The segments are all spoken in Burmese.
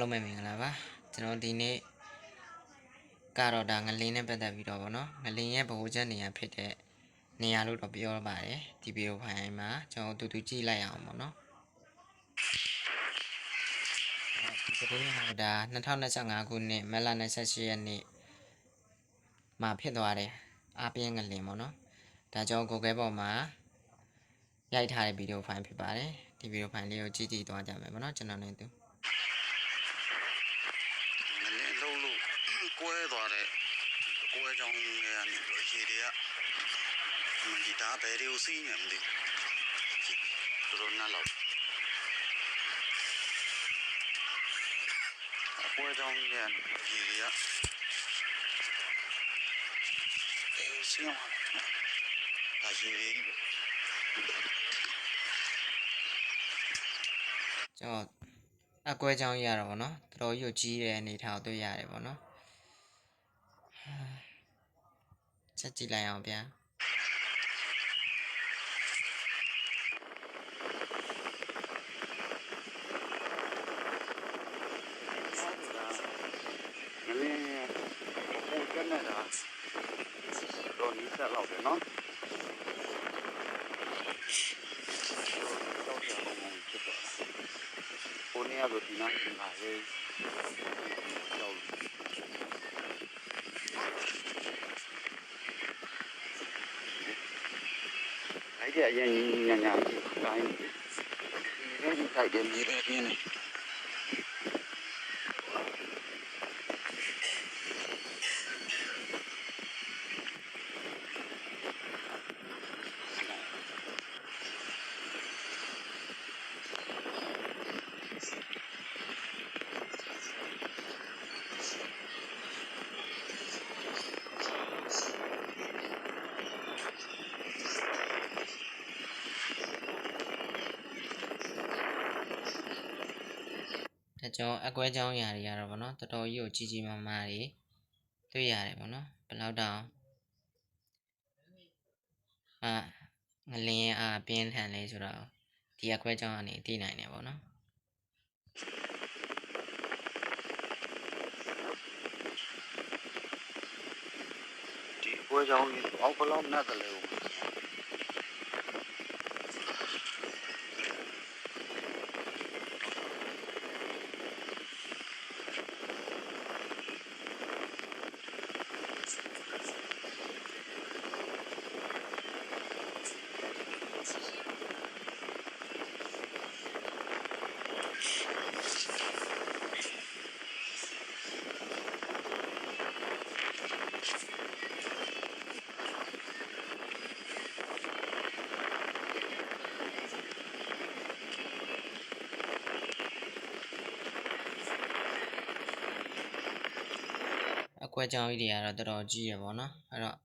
လုံးမဲ့မင်္ဂလာပါကျွန်တော်ဒီနေ့ကတော့ဒါငလင်းနဲ့ပတ်သက်ပြီးတော့ဗောနော်ငလင်းရဲ့ဗဟိုချက်နေရာဖြစ်တဲ့နေရာလို့တော့ပြောပါတယ်ဒီဗီဒီယိုဖိုင်မှာကျွန်တော်တူတူကြည့်လိုက်အောင်ဗောနော်ဒီသတင်းဟာဒါ2025ခုနှစ်မတ်လ28ရက်နေ့မှာဖြစ်သွားတယ်အားပြင်းငလင်းဗောနော်ဒါကြောင့် Google ပေါ်မှာရိုက်ထားတဲ့ဗီဒီယိုဖိုင်ဖြစ်ပါတယ်ဒီဗီဒီယိုဖိုင်လေးကိုကြည့်ကြည့်သွားကြမယ်ဗောနော်ကျွန်တော်နဲ့တူ ငလင်းလုံးလို့ ကွဲသွားတဲ့ကွဲကြောင်းတွေကနေပြီးတော့ရေတွေကမဒီဒါဘယ်တွေကိုစီးနေမသိဘူးတော်တော်နားလောက်အကွဲကြောင်းတွေကနေရေတွေကအဲစီးအောင်ဒါရေတွေကြီးပဲကျွန်တော်အကွဲချောင်းရတော့ဗောနော်တော်တော်ကြီးကိုကြီးတဲ့အနေထားကိုတွေ့ရတယ်ဗောနော် ချက်ကြည့်လိုက်အောင်ဗျာငလင်းဟိုတက်နေတာတော့နီးစက်လောက်တယ်နော်တော့ကြောက်ကြအောင်ဖြစ်တော့ဟိုနေ့ကတော့ဒီနားမှာရေးကြော က်လိုက်တဲ့အရင်ညညာကြီးတိုင်းဒီနေ့ဒီထိုက်တယ်မြေပဲပြင်းနေ ဒါကြောင့်အကွဲချောင်းရာတွေကတော့ဗောနော်တော်တော်ကြီးကိုကြီးကြီးမားမားတွေတွေ့ရတယ်ဗောနော်ဘယ်လောက်တောင်အာငလင်းရဲ့အားပြင်းထန်လဲဆိုတော့ဒီအကွဲချောင်းကနေသိနိုင်တယ်ဗောနော်ဒီဘွဲကြောင်းကြီးအောက်ဘလောက်နဲ့တလဲဦး အ ကွက်ကြောင်းကြီးတွေကတော့တော်တော်ကြီးရပါတော့အဲ့တော့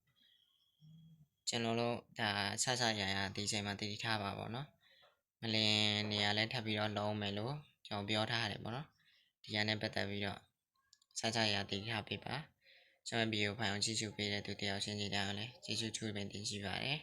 ကျွန်တော်တို့ဒါဆဆရရဒီချိန်မှာတည်ထားပါပေါ့နော်မလင်နေရာလဲထပ်ပြီးတော့လုံးမယ်လို့ကျွန်တော်ပြောထားရတယ်ပေါ့နော်ဒီကနေ့ပတ်သက်ပြီးတော့ဆဆရတည်ထားပေးပါကျွန်တော်ဗီဒီယိုဖိုင်ကိုကြည့်ရှုပေးတဲ့သူတယောက်ချင်းစီတိုင်းကိုလည်းကျေးဇူးထူးပင်တင်ရှိပါတယ်